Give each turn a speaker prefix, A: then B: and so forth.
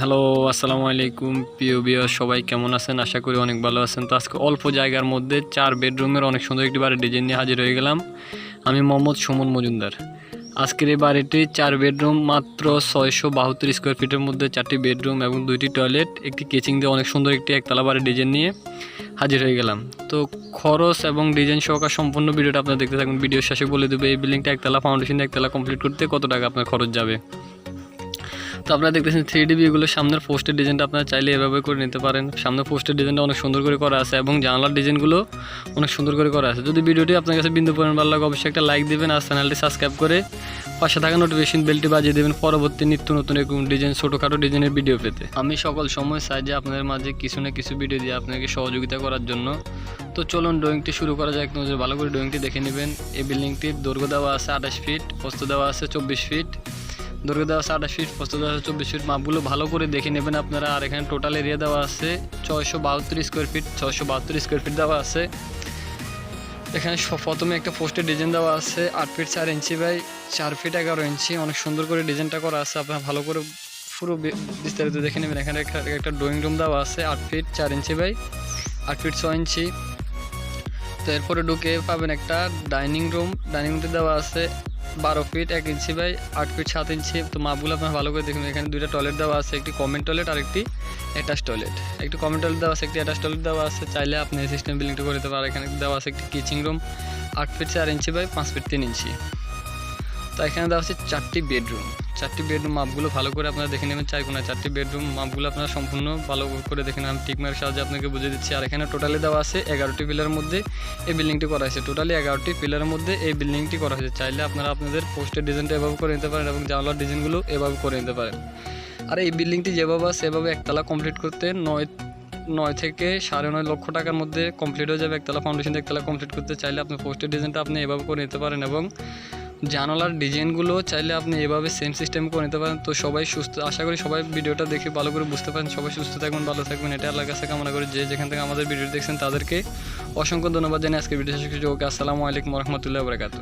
A: Hello আসসালামু আলাইকুম, প্রিয় বিয় সবাই কেমন আছেন? আশা করি অনেক ভালো আছেন। তো আজকে অল্প জায়গার মধ্যে চার বেডরুমের অনেক সুন্দর একটি বাড়ির ডিজাইন নিয়ে হাজির হয়ে গেলাম। আমি মোহাম্মদ সুমন মজুমদার। আজকের এই বাড়িটি চার বেডরুম মাত্র ছয়শো বাহাত্তর স্কোয়ার ফিটের মধ্যে চারটি বেডরুম এবং দুইটি টয়লেট একটি কিচিং দিয়ে অনেক সুন্দর একটি একতলা বাড়ির ডিজাইন নিয়ে হাজির হয়ে গেলাম। তো খরচ এবং ডিজাইন সহকার সম্পূর্ণ ভিডিওটা আপনারা দেখতে থাকুন। ভিডিওর শেষে বলে দেবে, এই বিল্ডিংটা একতলা ফাউন্ডেশন একতলা কমপ্লিট করতে কত টাকা আপনার খরচ যাবে? তো আপনারা দেখতেছেন থ্রি ডি ভিউগুলো সামনের পোস্টের ডিজাইনটা আপনারা চাইলে এভাবে করে নিতে পারেন। সামনের পোস্টের ডিজাইনটা অনেক সুন্দর করে করা আছে এবং জানালার ডিজাইনগুলো অনেক সুন্দর করে করা আছে। যদি ভিডিওটি আপনার কাছে বিন্দু পরিমাণ ভালো লাগে, অবশ্যই একটা লাইক দিবেন আর চ্যানেলটি সাবস্ক্রাইব করে পাশে থাকা নোটিফিকেশন বেলটি বাজিয়ে দেবেন পরবর্তী নিত্য নতুন এরকম ডিজাইন ছোটোখাটো ডিজাইনের ভিডিও পেতে। আমি সকল সময় চাই যে আপনাদের মাঝে কিছু না কিছু ভিডিও দিয়ে আপনাকে সহযোগিতা করার জন্য। তো চলুন ড্রয়িংটি শুরু করা যায় নজরে ভালো করে ড্রয়িংটি দেখে নেবেন। এই বিল্ডিংটির দৈর্ঘ্য দেওয়া আছে আঠাশ ফিট প্রস্ত দেওয়া আছে চব্বিশ ফিট দৈর্ঘ্য দেওয়া আছে ফিট দেওয়া আছে চব্বিশ ফিট মাপগুলো ভালো করে দেখে নেবেন আপনারা। আর এখানে টোটাল এরিয়া দেওয়া আছে ছয়শো বাহাত্তর স্কোয়ার ফিট ছয়শো বাহাত্তর স্কোয়ার ফিট দেওয়া আছে। এখানে প্রথমে একটা পোস্টের ডিজাইন দেওয়া আছে, আট ফিট চার ইঞ্চি বাই চার ফিট এগারো ইঞ্চি অনেক সুন্দর করে ডিজাইনটা করা আছে। আপনারা ভালো করে পুরো বিস্তারিত দেখে নেবেন। এখানে একটা একটা ড্রয়িং রুম দেওয়া আছে, আট ফিট চার ইঞ্চি বাই আট ফিট ছয় ইঞ্চি তো এরপরে ঢুকে পাবেন একটা ডাইনিং রুম ডাইনিং রুমটি দেওয়া আছে বারো ফিট এক ইঞ্চি বাই আট ফিট সাত ইঞ্চি। তো মাপগুলো আপনার ভালো করে দেখুন, এখানে দুইটা টয়লেট দেওয়া আছে, একটি কমেন্ট টয়লেট আর একটি অ্যাটাচ টয়লেট একটি কমেন্ট টয়লেট দেওয়া আছে, একটি অ্যাটাচ টয়লেট দেওয়া আছে, চাইলে আপনি সিস্টেম বিল্ডিংটা করে দিতে পারেন। এখানে দেওয়া আছে একটি কিচিং রুম আট ফিট চার ইঞ্চি বাই পাঁচ ফিট তিন ইঞ্চি। তো এখানে দেওয়া আছে চারটি বেডরুম। চারটি বেডরুম মাপগুলো ভালো করে আপনারা দেখে নেবেন চার কোনা চারটি বেডরুম মাপগুলো আপনারা সম্পূর্ণ ভালো করে দেখে নেন আমি টিকমারের সাহায্যে আপনাকে বুঝিয়ে দিচ্ছি। আর এখানে টোটালি দেওয়া আছে এগারোটি পিলারের মধ্যে এই বিল্ডিংটি করা হয়েছে। টোটালি এগারোটি পিলারের মধ্যে এই বিল্ডিংটি করা হয়েছে। চাইলে আপনারা আপনাদের পোস্টের ডিজাইনটা এভাবে করে নিতে পারেন এবং জানলার ডিজাইনগুলো এভাবে করে নিতে পারেন। আর এই বিল্ডিংটি যেভাবে সেভাবে একতলা কমপ্লিট করতে নয় নয় থেকে সাড়ে নয় লক্ষ টাকার মধ্যে কমপ্লিট হয়ে যাবে। একতলা ফাউন্ডেশন একতলা কমপ্লিট করতে চাইলে আপনি পোস্টের ডিজাইনটা আপনি এভাবে করে নিতে পারেন এবং জানালার ডিজাইনগুলো চাইলে আপনি এভাবে সেম সিস্টেম করে নিতে পারেন। তো সবাই সুস্থ, আশা করি সবাই ভিডিওটা দেখে ভালো করে বুঝতে পারেন। সবাই সুস্থ থাকবেন, ভালো থাকবেন। এটা আল্লাহ কাছে কামনা করি যে যেখান থেকে আমাদের ভিডিও দেখছেন তাদেরকে অসংখ্য ধন্যবাদ জানিয়ে আজকে ভিডিও শেষ করছি। ওকে, আসসালামু আলাইকুম রহমতুল্লাহ বরকাত